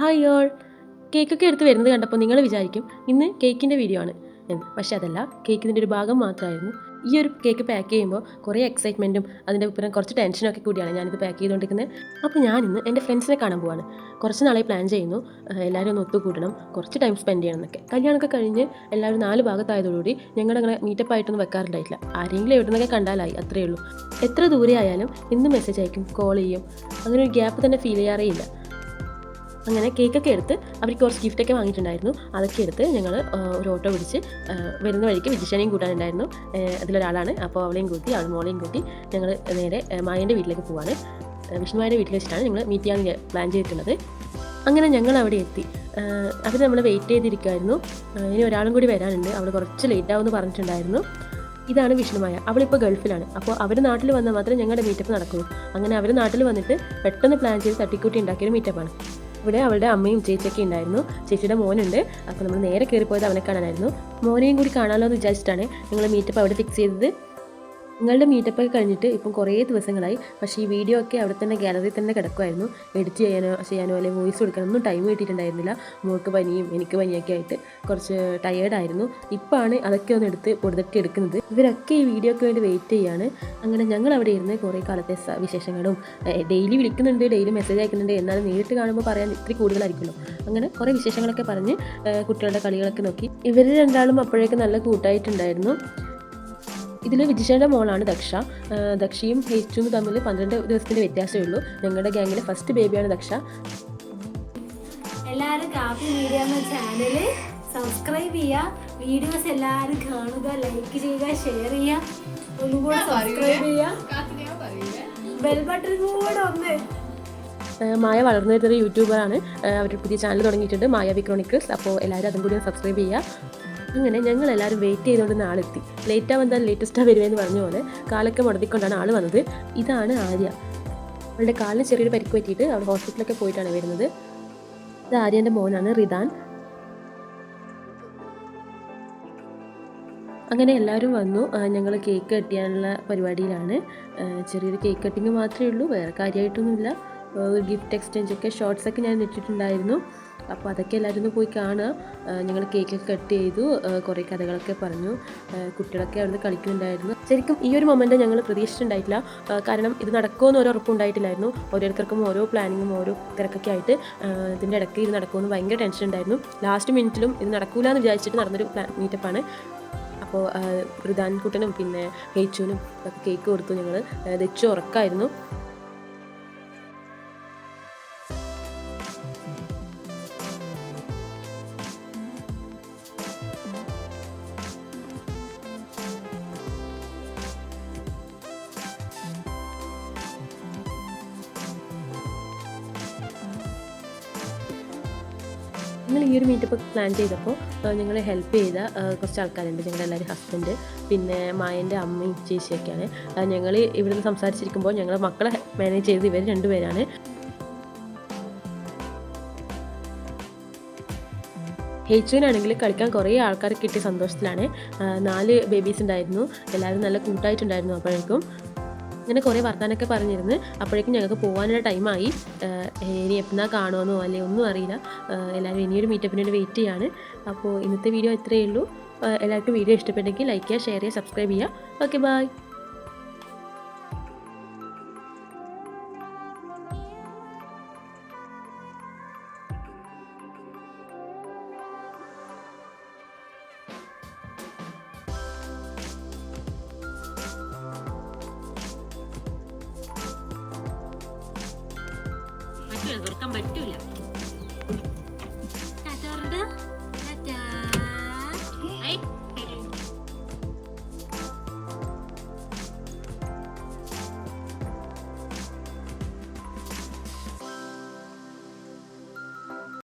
Hi all കേക്കൊക്കെ എടുത്ത് വരുന്നത് കണ്ടപ്പോൾ നിങ്ങൾ വിചാരിക്കും ഇന്ന് കേക്കിന്റെ വീഡിയോ ആണ് എന്ന്. പക്ഷെ അതല്ല കേക്കിന്റെ ഒരു ഭാഗം മാത്രമായിരുന്നു. ഈ ഒരു കേക്ക് പാക്ക് ചെയ്യുമ്പോൾ കുറേ എക്സൈറ്റ്മെന്റും അതിന്റെ പുറം കുറച്ച് ടെൻഷനൊക്കെ കൂടിയാണ് ഞാനിത് പാക്ക് ചെയ്തുകൊണ്ടിരിക്കുന്നത് അപ്പോൾ ഞാനിന്ന് എന്റെ ഫ്രണ്ട്സിനെ കാണാൻ പോവാണ്. കുറച്ച് നാളെ പ്ലാൻ ചെയ്യുന്നു. എല്ലാവരും ഒന്ന് ഒത്തുകൂടണം. കുറച്ച് ടൈം സ്പെൻഡ് ചെയ്യണം എന്നൊക്കെ. കല്യാണമൊക്കെ കഴിഞ്ഞ് എല്ലാവരും നാല് ഭാഗത്തായതോടുകൂടി ഞങ്ങളുടെ അങ്ങനെ മീറ്റപ്പ് ആയിട്ടൊന്നും വെക്കാറുണ്ടായിട്ടില്ല. ആരെങ്കിലും എവിടെ നിന്നൊക്കെ കണ്ടാലായി അത്രയേ ഉള്ളൂ എത്ര ദൂരെ ആയാലും ഇന്ന് മെസ്സേജ് അയക്കും കോൾ ചെയ്യും. അങ്ങനെ ഒരു ഗ്യാപ്പ് തന്നെ ഫീൽ ചെയ്യാറേ ഇല്ല. അങ്ങനെ കേക്കൊക്കെ എടുത്ത് അവർക്ക് കുറച്ച് ഗിഫ്റ്റൊക്കെ വാങ്ങിയിട്ടുണ്ടായിരുന്നു. അതൊക്കെ എടുത്ത് ഞങ്ങൾ ഒരു ഓട്ടോ പിടിച്ച് വരുന്ന വഴിക്ക് വിജിഷനെയും കൂട്ടാനുണ്ടായിരുന്നു. അതിലൊരാളാണ്. അപ്പോൾ അവളെയും കൂട്ടി അവൾ മോളെയും കൂട്ടി ഞങ്ങൾ നേരെ മായന്റെ വീട്ടിലേക്ക് പോവാണ്. ആ, വിഷ്ണുമായുടെ വീട്ടിൽ വെച്ചിട്ടാണ് ഞങ്ങൾ മീറ്റ് ചെയ്യാൻ പ്ലാൻ ചെയ്തിട്ടുള്ളത്. അങ്ങനെ ഞങ്ങൾ അവിടെ എത്തി അവർ നമ്മൾ വെയിറ്റ് ചെയ്തിരിക്കുമായിരുന്നു ഇനി ഒരാളും കൂടി വരാനുണ്ട്. അവൾ കുറച്ച് ലേറ്റ് ആവുമെന്ന് പറഞ്ഞിട്ടുണ്ടായിരുന്നു. ഇതാണ് വിഷ്ണുമായ. അവളിപ്പോൾ ഗൾഫിലാണ്. അപ്പോൾ അവർ നാട്ടിൽ വന്നാൽ മാത്രമേ ഞങ്ങളുടെ മീറ്റപ്പ് നടക്കുള്ളൂ. അങ്ങനെ അവർ നാട്ടിൽ വന്നിട്ട് പെട്ടെന്ന് പ്ലാൻ ചെയ്ത് തട്ടിക്കൂട്ടി ഉണ്ടാക്കിയൊരു മീറ്റപ്പാണ് ഇവിടെ അവളുടെ അമ്മയും ചേച്ചിയൊക്കെ ഉണ്ടായിരുന്നു. ചേച്ചിയുടെ മോനുണ്ട്. അപ്പോൾ നമ്മൾ നേരെ കയറിപ്പോയത് അവനെ കാണാനായിരുന്നു. മോനെയും കൂടി കാണാമല്ലോ എന്ന് വിചാരിച്ചിട്ടാണ് ഞങ്ങൾ മീറ്റപ്പ് അവിടെ ഫിക്സ് ചെയ്തത്. നിങ്ങളുടെ മീറ്റപ്പ് ഒക്കെ കഴിഞ്ഞിട്ട് ഇപ്പം കുറേ ദിവസങ്ങളായി. പക്ഷേ ഈ വീഡിയോ ഒക്കെ അവിടെ തന്നെ ഗാലറിയിൽ തന്നെ കിടക്കുമായിരുന്നു എഡിറ്റ് ചെയ്യാനോ ചെയ്യാനോ അല്ലെങ്കിൽ വോയിസ് കൊടുക്കാനോ ഒന്നും ടൈം കിട്ടിയിട്ടുണ്ടായിരുന്നില്ല. മോൾക്ക് പനിയും എനിക്ക് പനിയൊക്കെ ആയിട്ട് കുറച്ച് ടയേർഡായിരുന്നു ഇപ്പോഴാണ് അതൊക്കെ ഒന്ന് എടുത്ത് പൊടുതട്ടി എടുക്കുന്നത്. ഇവരൊക്കെ ഈ വീഡിയോക്ക് വേണ്ടി വെയിറ്റ് ചെയ്യാണ്. അങ്ങനെ ഞങ്ങൾ അവിടെ ഇരുന്ന് കുറേ കാലത്തെ വിശേഷങ്ങളും ഡെയിലി വിളിക്കുന്നുണ്ട് ഡെയിലി മെസ്സേജ് അയക്കുന്നുണ്ട്. എന്നാലും നേരിട്ട് കാണുമ്പോൾ പറയാൻ ഇത്തിരി കൂടുതലായിരിക്കുമല്ലോ. അങ്ങനെ കുറേ വിശേഷങ്ങളൊക്കെ പറഞ്ഞ് കുട്ടികളുടെ കളികളൊക്കെ നോക്കി. ഇവർ രണ്ടാളും അപ്പോഴേക്കും നല്ല കൂട്ടായിട്ടുണ്ടായിരുന്നു. ഇതിൽ വിജിഷയുടെ മോളാണ് ദക്ഷ. ദക്ഷയും ഹെയ്ച്ചും തമ്മിൽ പന്ത്രണ്ട് ദിവസത്തിന്റെ വ്യത്യാസമേ ഉള്ളൂ ഞങ്ങളുടെ ഗ്യാങ്ങിലെ ഫസ്റ്റ് ബേബിയാണ് ദക്ഷ. എല്ലാവരും കാപ്പി മീഡിയ എന്ന ചാനൽ സബ്സ്ക്രൈബ് ചെയ്യുക വീഡിയോസ് എല്ലാവരും കാണുക ലൈക്ക് ചെയ്യുക ഷെയർ ചെയ്യുക ഒന്നുകൂടെ സബ്സ്ക്രൈബ് ചെയ്യുക ബെൽ ബട്ടൺ കൂടെ ഒന്ന്. മായ വളർന്നു വരുന്നൊരു യൂട്യൂബറാണ് അവർ പുതിയ ചാനൽ തുടങ്ങിയിട്ടുണ്ട് മായ ക്രോണിക്കിൾസ് അപ്പോൾ എല്ലാവരും അതും കൂടി സബ്സ്ക്രൈബ് ചെയ്യുക അങ്ങനെ ഞങ്ങൾ എല്ലാവരും വെയിറ്റ് ചെയ്തുകൊണ്ട് ആളെത്തി ലേറ്റ് ആവാൻ ലേറ്റസ്റ്റാ വരുമെന്ന് പറഞ്ഞ പോലെ കാലൊക്കെ മുടത്തിക്കൊണ്ടാണ് ആൾ വന്നത്. ഇതാണ് ആര്യ. അവളുടെ കാലിന് ചെറിയൊരു പരിക്ക് പറ്റിയിട്ട് അവൾ ഹോസ്പിറ്റലൊക്കെ പോയിട്ടാണ് വരുന്നത്. ഇത് ആര്യന്റെ മോനാണ് റിദാൻ. അങ്ങനെ എല്ലാവരും വന്നു. ഞങ്ങൾ കേക്ക് കട്ടിയാനുള്ള പരിപാടിയിലാണ്. ചെറിയൊരു കേക്ക് കട്ടിങ് മാത്രമേ ഉള്ളൂ. വേറെ കാര്യമായിട്ടൊന്നുമില്ല. ഒരു ഗിഫ്റ്റ് എക്സ്ചേഞ്ച് ഒക്കെ ഷോർട്സൊക്കെ ഞാൻ ഇട്ടിട്ടുണ്ടായിരുന്നു. അപ്പോൾ അതൊക്കെ എല്ലാവരും ഒന്ന് പോയി കാണുക. ഞങ്ങൾ കേക്കൊക്കെ കട്ട് ചെയ്തു. കുറേ കഥകളൊക്കെ പറഞ്ഞു. കുട്ടികളൊക്കെ അവിടുന്ന് കളിക്കുന്നുണ്ടായിരുന്നു. ശരിക്കും ഈ ഒരു മൊമെന്റ് ഞങ്ങൾ പ്രതീക്ഷിച്ചിട്ടുണ്ടായിട്ടില്ല. കാരണം ഇത് നടക്കുമെന്ന് ഒരു ഉറപ്പുണ്ടായിട്ടില്ലായിരുന്നു. ഓരോരുത്തർക്കും ഓരോ പ്ലാനിങ്ങും ഓരോ തിരക്കൊക്കെ ആയിട്ട് ഇതിന്റെ ഇടയ്ക്ക് ഇത് നടക്കുമെന്ന് ഭയങ്കര ടെൻഷൻ ഉണ്ടായിരുന്നു. ലാസ്റ്റ് മിനിറ്റിലും ഇത് നടക്കൂല എന്ന് വിചാരിച്ചിട്ട് നടന്നൊരു പ്ലാൻ മീറ്റപ്പാണ് അപ്പോൾ പ്രധാൻകുട്ടനും പിന്നെ ഹേച്ചുവിനും കേക്ക് കൊടുത്തു ഞങ്ങൾ ദച്ചു ഉറക്കായിരുന്നു ഞങ്ങൾ ഈ ഒരു മീറ്റപ്പ് പ്ലാൻ ചെയ്തപ്പോൾ ഞങ്ങൾ ഹെൽപ്പ് ചെയ്ത കുറച്ച് ആൾക്കാരുണ്ട്. ഞങ്ങളുടെ എല്ലാവരും ഹസ്ബൻഡ് പിന്നെ മായന്റെ അമ്മയും ചേച്ചിയൊക്കെയാണ് ഞങ്ങൾ ഇവിടുന്ന് സംസാരിച്ചിരിക്കുമ്പോൾ ഞങ്ങളെ മക്കളെ മാനേജ് ചെയ്ത് ഇവർ രണ്ടുപേരാണ്. ഹെച്ചുവിനാണെങ്കിൽ കളിക്കാൻ കുറേ ആൾക്കാർ കിട്ടിയ സന്തോഷത്തിലാണ്. നാല് ബേബീസ് ഉണ്ടായിരുന്നു. എല്ലാവരും നല്ല കൂട്ടായിട്ടുണ്ടായിരുന്നു അപ്പോഴേക്കും. ഇങ്ങനെ കുറേ വർത്താനൊക്കെ പറഞ്ഞിരുന്നു. അപ്പോഴേക്കും ഞങ്ങൾക്ക് പോകാനുള്ള ടൈമായി. ഇനി എപ്പോഴാ കാണുമെന്നോ അല്ലെങ്കിൽ ഒന്നും അറിയില്ല. എല്ലാവരും ഇനിയൊരു മീറ്റപ്പിന് വേണ്ടി വെയിറ്റ് ചെയ്യാണ്. അപ്പോൾ ഇന്നത്തെ വീഡിയോ ഇത്രയേ ഉള്ളൂ. എല്ലാവർക്കും വീഡിയോ ഇഷ്ടപ്പെട്ടെങ്കിൽ ലൈക്ക് ചെയ്യുക ഷെയർ ചെയ്യുക സബ്സ്ക്രൈബ് ചെയ്യുക. ഓക്കെ ബൈ തുറക്കാൻ പറ്റൂല.